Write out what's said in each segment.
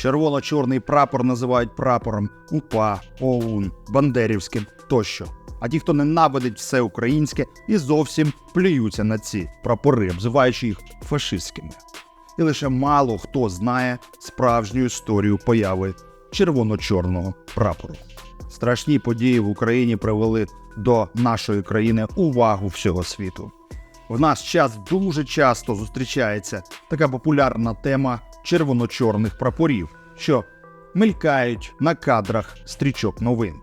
Червоно-чорний прапор називають прапором УПА, ОУН, Бандерівським тощо. А ті, хто ненавидить все українське і зовсім плюються на ці прапори, обзиваючи їх фашистськими. І лише мало хто знає справжню історію появи червоно-чорного прапору. Страшні події в Україні привели до нашої країни увагу всього світу. В наш час дуже часто зустрічається така популярна тема червоно-чорних прапорів, що мелькають на кадрах стрічок новин.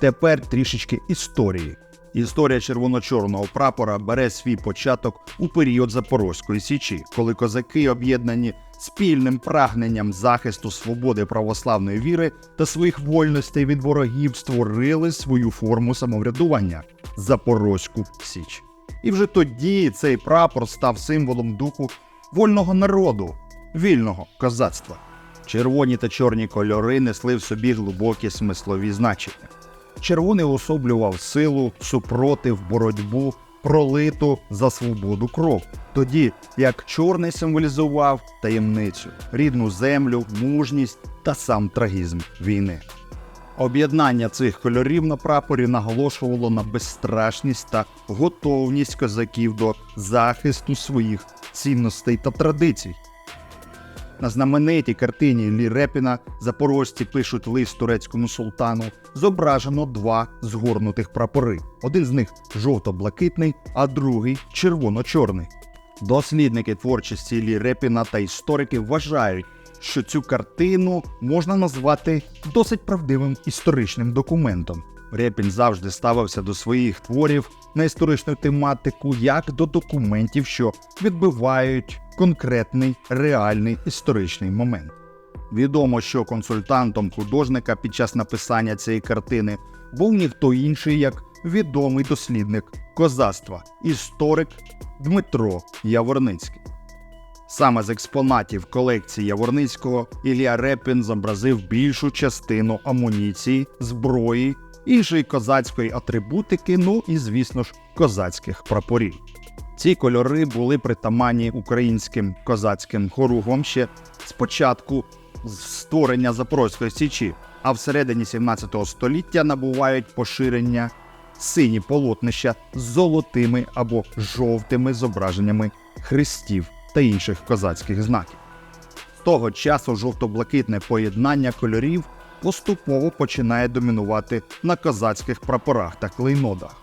Тепер трішечки історії. Історія червоно-чорного прапора бере свій початок у період Запорозької січі, коли козаки, об'єднані спільним прагненням захисту свободи православної віри та своїх вольностей від ворогів, створили свою форму самоврядування Запорозьку Січ. І вже тоді цей прапор став символом духу вольного народу, вільного козацтва. Червоні та чорні кольори несли в собі глибокі смислові значення. Червоний уособлював силу, супротив, боротьбу, пролиту за свободу кров. Тоді як чорний символізував таємницю, рідну землю, мужність та сам трагізм війни. Об'єднання цих кольорів на прапорі наголошувало на безстрашність та готовність козаків до захисту своїх цінностей та традицій. На знаменитій картині Лі Репіна запорожці пишуть лист турецькому султану. Зображено два згорнутих прапори. Один з них жовто-блакитний, а другий червоно-чорний. Дослідники творчості Лі Репіна та історики вважають, що цю картину можна назвати досить правдивим історичним документом. Репін завжди ставився до своїх творів на історичну тематику як до документів, що відбивають конкретний реальний історичний момент. Відомо, що консультантом художника під час написання цієї картини був ніхто інший, як відомий дослідник козацтва, історик Дмитро Яворницький. Саме з експонатів колекції Яворницького Ілля Репін зобразив більшу частину амуніції, зброї, іншої козацької атрибутики, ну і, звісно ж, козацьких прапорів. Ці кольори були притаманні українським козацьким хоругвам ще з створення Запорозької січі, а всередині 17 століття набувають поширення сині полотнища з золотими або жовтими зображеннями хрестів та інших козацьких знаків. З того часу жовто-блакитне поєднання кольорів поступово починає домінувати на козацьких прапорах та клейнодах.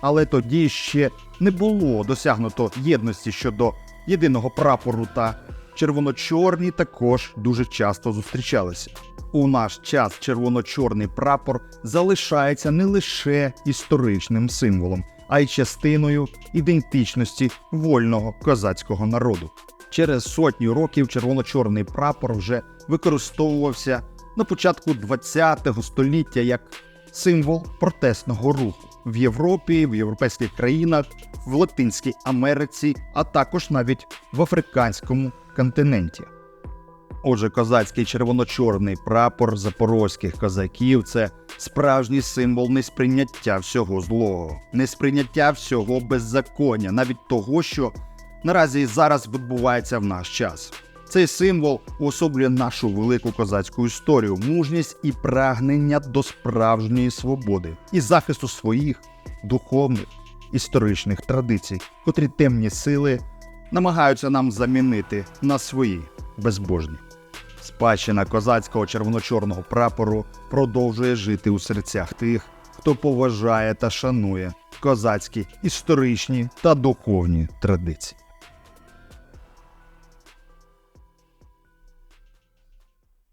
Але тоді ще не було досягнуто єдності щодо єдиного прапору та червоно-чорні також дуже часто зустрічалися. У наш час червоно-чорний прапор залишається не лише історичним символом, а й частиною ідентичності вольного козацького народу. Через сотню років червоно-чорний прапор вже використовувався на початку ХХ століття як символ протестного руху в Європі, в європейських країнах, в Латинській Америці, а також навіть в африканському континенті. Отже, козацький червоно-чорний прапор запорозьких козаків це справжній символ несприйняття всього злого, несприйняття всього беззаконня, навіть того, що наразі зараз відбувається в наш час. Цей символ уособлює нашу велику козацьку історію, мужність і прагнення до справжньої свободи і захисту своїх духовних історичних традицій, котрі темні сили намагаються нам замінити на свої безбожні. Спадщина козацького червоно-чорного прапору продовжує жити у серцях тих, хто поважає та шанує козацькі історичні та духовні традиції.